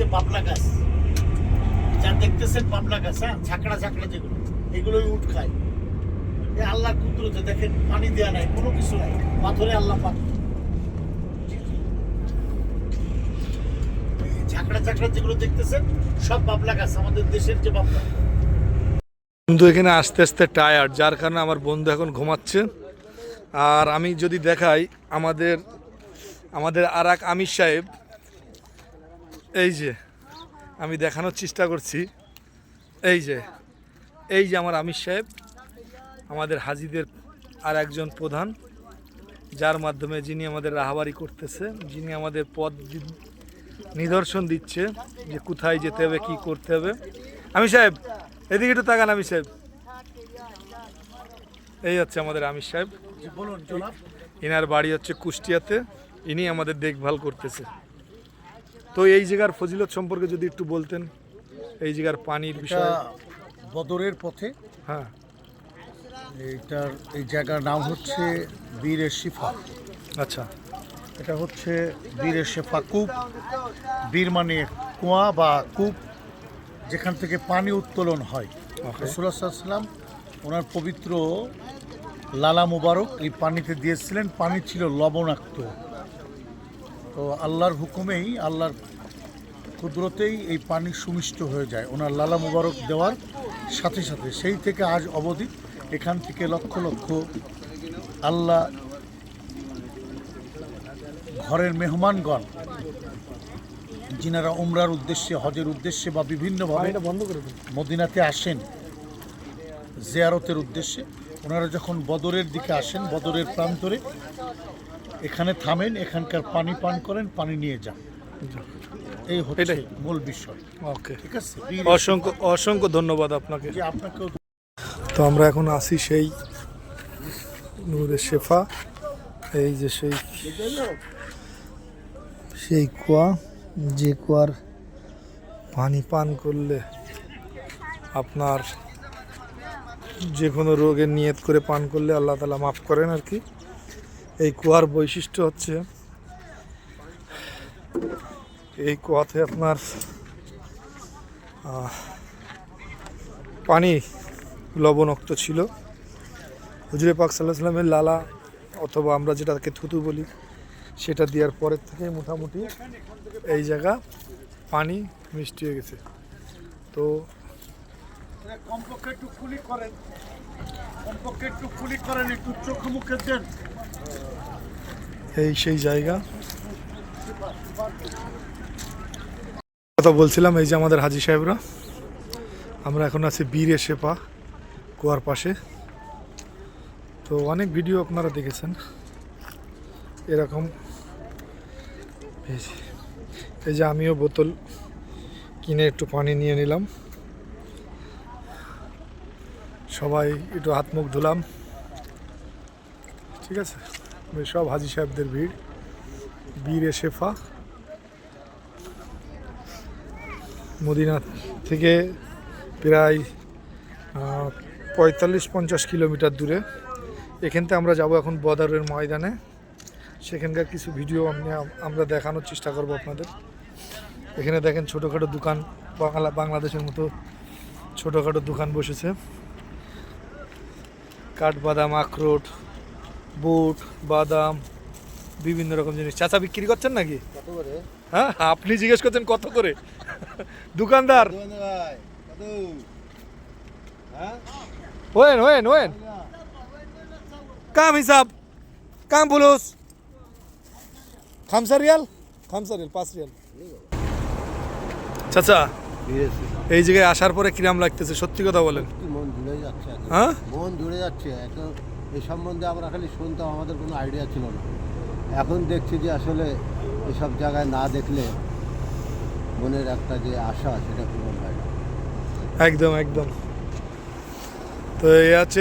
যে বাবলা গাছ। যা দেখতেছেন বাবলা গাছ হ্যাঁ? ঝাঁকড়া ঝাঁকড়া যেগুলো, এগুলোই উঠ খায়। এ আল্লাহ কুদরতে দেখেন, পানি দেওয়া নাই, কোনো কিছু নাই। পাথরে আল্লাহ পাক। ঝাঁকড়া ঝাঁকড়া যেগুলো দেখতেছেন, সব বাবলা গাছ, আমাদের দেশের যে বাবলা বন্ধু, এখানে আস্তে আস্তে টায়ার্ড যার কারণে আমার বন্ধু এখন ঘুমাচ্ছে। আর আমি যদি দেখাই আমাদের আমাদের আর এক আমির সাহেব এই যে আমি দেখানোর চেষ্টা করছি। এই যে এই যে আমার আমির সাহেব আমাদের হাজিদের আর একজন প্রধান যার মাধ্যমে যিনি আমাদের রাহাবারি করতেছে যিনি আমাদের পথ নিদর্শন দিচ্ছে যে কোথায় যেতে হবে কি করতে হবে। আমি সাহেব এদিকে একটু তাকান আমি সাহেব। এই হচ্ছে আমাদের আমির সাহেব। বলুন ইনার বাড়ি হচ্ছে কুষ্টিয়াতে ইনি আমাদের দেখভাল করতেছে। তো এই জায়গার ফজিলত সম্পর্কে যদি একটু বলতেন এই জায়গার পানির বিষয়ে। বদরের পথে। হ্যাঁ। এইটার এই জায়গার নাম হচ্ছে বীর শিফা। আচ্ছা। এটা হচ্ছে বীরের শেফা কূপ। বীর মানে কুয়া বা কূপ যেখান থেকে পানি উত্তোলন হয়। Okay. রসুল্লাহাম ওনার পবিত্র লালা মুবারক এই পানিতে দিয়েছিলেন। পানি ছিল লবণাক্ত। তো আল্লাহর হুকুমেই আল্লাহর কুদরতেই এই পানি সুমিষ্ট হয়ে যায়। ওনার লালা মুবারক দেওয়ার সাথে সাথে সেই থেকে আজ অবধি এখান থেকে লক্ষ লক্ষ আল্লাহ ঘরের মেহমানগণ যিনারা উমরার উদ্দেশ্যে হজের উদ্দেশ্যে বা বিভিন্নভাবে মদিনাতে আসেন জেয়ারতের উদ্দেশ্যে ওনারা যখন বদরের দিকে আসেন বদরের প্রান্তরে এখানে থামেন এখানকার পানি পান করেন পানি নিয়ে যান। এই হচ্ছে মূল বিষয়। ওকে। ঠিক আছে? অসংখ্য অসংখ্য ধন্যবাদ আপনাকে। আপনাকেও তো আমরা এখন আসি সেই নূরে শেফা এই যে সেই সেই কুয়া যে কুয়ার পানি পান করলে আপনার যে কোনো রোগের নিয়ত করে পান করলে আল্লাহ তালা মাফ করেন আর কি। এই কুয়ার বৈশিষ্ট্য হচ্ছে এই কুয়াতে আপনার পানি লবণাক্ত ছিল। হুজুরে পাক সাল্লাহ সাল্লামের লালা অথবা আমরা যেটাকে থুতু বলি, সেটা দেওয়ার পরের থেকে মোটামুটি এই জায়গা পানি মিষ্টি হয়ে গেছে। তো কমপক্ষে একটু কুলি করেন। কমপক্ষে একটু করেন, একটু চোখ মুখে দেন। এই সেই জায়গা। কথা বলছিলাম এই যে আমাদের হাজি সাহেবরা। আমরা এখন আছি বীরে শেপা, কুয়ার পাশে। তো অনেক ভিডিও আপনারা দেখেছেন। এরকম। এই যে- আমিও বোতল কিনে একটু পানি নিয়ে নিলাম। সবাই একটু হাত মুখ ধুলাম। ঠিক আছে? সব হাজি সাহেবদের ভিড়। বীরে শেফা। মদিনা থেকে প্রায় পঁয়তাল্লিশ পঞ্চাশ কিলোমিটার দূরে। এখান থেকে আমরা যাব এখন বদারের ময়দানে। সেখানকার কিছু ভিডিও আমি, আমরা দেখানোর চেষ্টা করব আপনাদের। এখানে দেখেন ছোটোখাটো দোকান, বাংলা, বাংলাদেশের মতো ছোটোখাটো দোকান বসেছে। কাঠবাদাম, আখরোট বুট বাদাম বিভিন্ন রকম জিনিস। চাচা বিক্রি করছেন নাকি? হ্যাঁ আপনি জিজ্ঞেস করছেন কত করে? দোকানদার। হ্যাঁ? ওয়েন ওয়েন ওয়েন। কাম হিসাব। কাম বলুস খামসা রিয়াল? খামসা রিয়াল পাঁচ রিয়াল। চাচা এই জায়গায় আসার পরে কিরাম লাগতেছে? সত্যি কথা বলেন। মন হ্যাঁ? মন জুড়ে যাচ্ছে এই সম্বন্ধে আমরা খালি শুনতাম, আমাদের কোনো আইডিয়া ছিল না। এখন দেখছি যে আসলে এসব জায়গায় না দেখলে মনের একটা যে আশা, সেটা পূরণ হয় না। একদম একদম। তো এই আছে